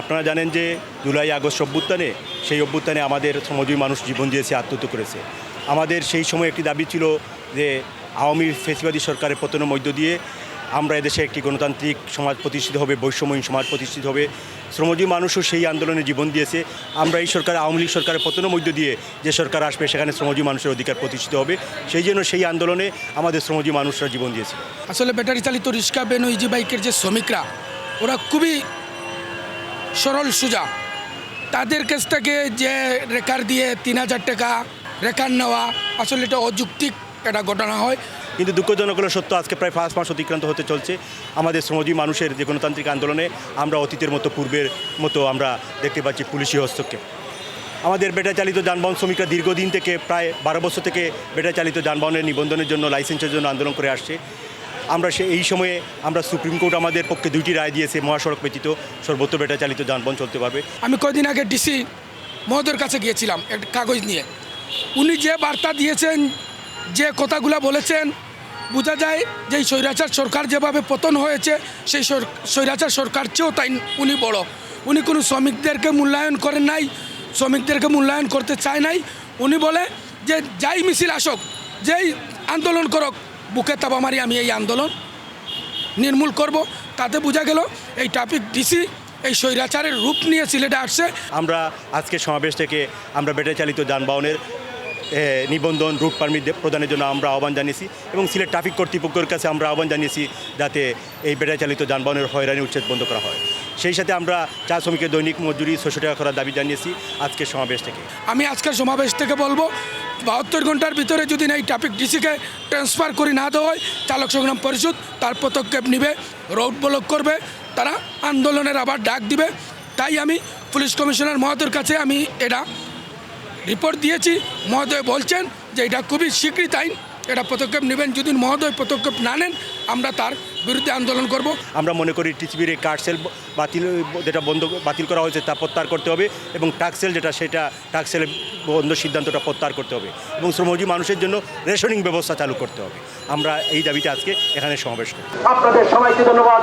আপনারা জানেন যে জুলাই, আগস্ট অভ্যুত্থানে, সেই অভ্যুত্থানে আমাদের শ্রমজীবী মানুষ জীবন দিয়েছে, আত্মহত্যা করেছে। আমাদের সেই সময় একটি দাবি ছিল যে আওয়ামী ফেসিবাদী সরকারের পতনের মধ্য দিয়ে আমরা এদেশে একটি গণতান্ত্রিক সমাজ প্রতিষ্ঠিত হবে, বৈষম্যহীন সমাজ প্রতিষ্ঠিত হবে। শ্রমজীবী মানুষও সেই আন্দোলনে জীবন দিয়েছে। আমরা এই সরকার, আওয়ামী লীগ সরকারের পতনের মধ্য দিয়ে যে সরকার আসবে, সেখানে শ্রমজীবী মানুষের অধিকার প্রতিষ্ঠিত হবে। সেই জন্য সেই আন্দোলনে আমাদের শ্রমজীবী মানুষরা জীবন দিয়েছে। আসলে ব্যাটারি চালিত রিক্সা বেনু ইজি বাইকের যে শ্রমিকরা ওরা খুবই সরল সোজা। তাদের কাছ থেকে যে রেকার দিয়ে তিন হাজার টাকা রেকার নেওয়া, আসলে এটা অযৌক্তিক একটা ঘটনা হয়। কিন্তু দুঃখজনক হলো সত্য, আজকে প্রায় পাঁচ মাস অতিক্রান্ত হতে চলছে। আমাদের শ্রমজীবী মানুষের যে গণতান্ত্রিক আন্দোলনে আমরা অতীতের মতো, পূর্বের মতো আমরা দেখতে পাচ্ছি পুলিশি হস্তক্ষেপ। আমাদের বেটা চালিত যানবাহন শ্রমিকরা দীর্ঘদিন থেকে প্রায় বারো বছর থেকে বেটা চালিত যানবাহনের নিবন্ধনের জন্য, লাইসেন্সের জন্য আন্দোলন করে আসছে। আমরা সে এই সময়ে আমরা সুপ্রিম কোর্ট আমাদের পক্ষে দুইটি রায় দিয়েছে, মহাসড়ক ব্যতীত সর্বত্র বেটা চালিত যানবাহন চলতে পারবে। আমি কদিন আগে ডিসি মহোদয়ের কাছে গিয়েছিলাম একটা কাগজ নিয়ে। উনি যে বার্তা দিয়েছেন, যে কথাগুলো বলেছেন, বোঝা যায় যে স্বৈরাচার সরকার যেভাবে পতন হয়েছে, সেই স্বৈরাচার সরকার চেয়েও তাই উনি বড়। উনি কোনো শ্রমিকদেরকে মূল্যায়ন করেন নাই, শ্রমিকদেরকে মূল্যায়ন করতে চায় নাই। উনি বলে যে যাই মিছিল আসুক, যেই আন্দোলন করক বুকে তাবা মারি আমি এই আন্দোলন নির্মূল করব। তাতে বোঝা গেল এই ট্রাফিক ডিসি এই স্বৈরাচারের রূপ নিয়ে সিলেটে আসছে। আমরা আজকে সমাবেশ থেকে আমরা ব্যাটারি চালিত যানবাহনের নিবন্ধন রুট পারমিট প্রদানের জন্য আমরা আহ্বান জানিয়েছি এবং সিলেট ট্রাফিক কর্তৃপক্ষের কাছে আমরা আহ্বান জানিয়েছি যাতে এই ব্যাটারি চালিত যানবাহনের হয়রানি উচ্ছেদ বন্ধ করা হয়। সেই সাথে আমরা চা শ্রমিকের দৈনিক মজুরি ছশো টাকা করার দাবি জানিয়েছি। আজকের সমাবেশ থেকে। আমি আজকের সমাবেশ থেকে বলব, বাহাত্তর ঘণ্টার ভিতরে যদি না এই ট্রাফিক ডিসিকে ট্রান্সফার করে না দেওয়া হয়, চালক সংগ্রাম পরিষদ তার পদক্ষেপ নিবে রোড ব্লক করবে, তারা আন্দোলনের আবার ডাক দিবে। তাই আমি পুলিশ কমিশনার মহোদয়ের কাছে আমি এটা রিপোর্ট দিয়েছি মহোদয় বলছেন যে এটা খুবই স্বীকৃত আইন এটা পদক্ষেপ নেবেন যদি মহোদয় পদক্ষেপ না নেন আমরা তার বিরুদ্ধে আন্দোলন করব। আমরা মনে করি টিসিবির এই কার্ড সেল বাতিল যেটা বন্ধ বাতিল করা হয়েছে তা প্রত্যাহার করতে হবে এবং টাক্সেল যেটা সেটা টাক্সেলের বন্ধ সিদ্ধান্তটা প্রত্যাহার করতে হবে এবং শ্রমজীবী মানুষের জন্য রেশনিং ব্যবস্থা চালু করতে হবে। আমরা এই দাবিটা আজকে এখানে সমাবেশ করি। আপনাদের সবাইকে ধন্যবাদ।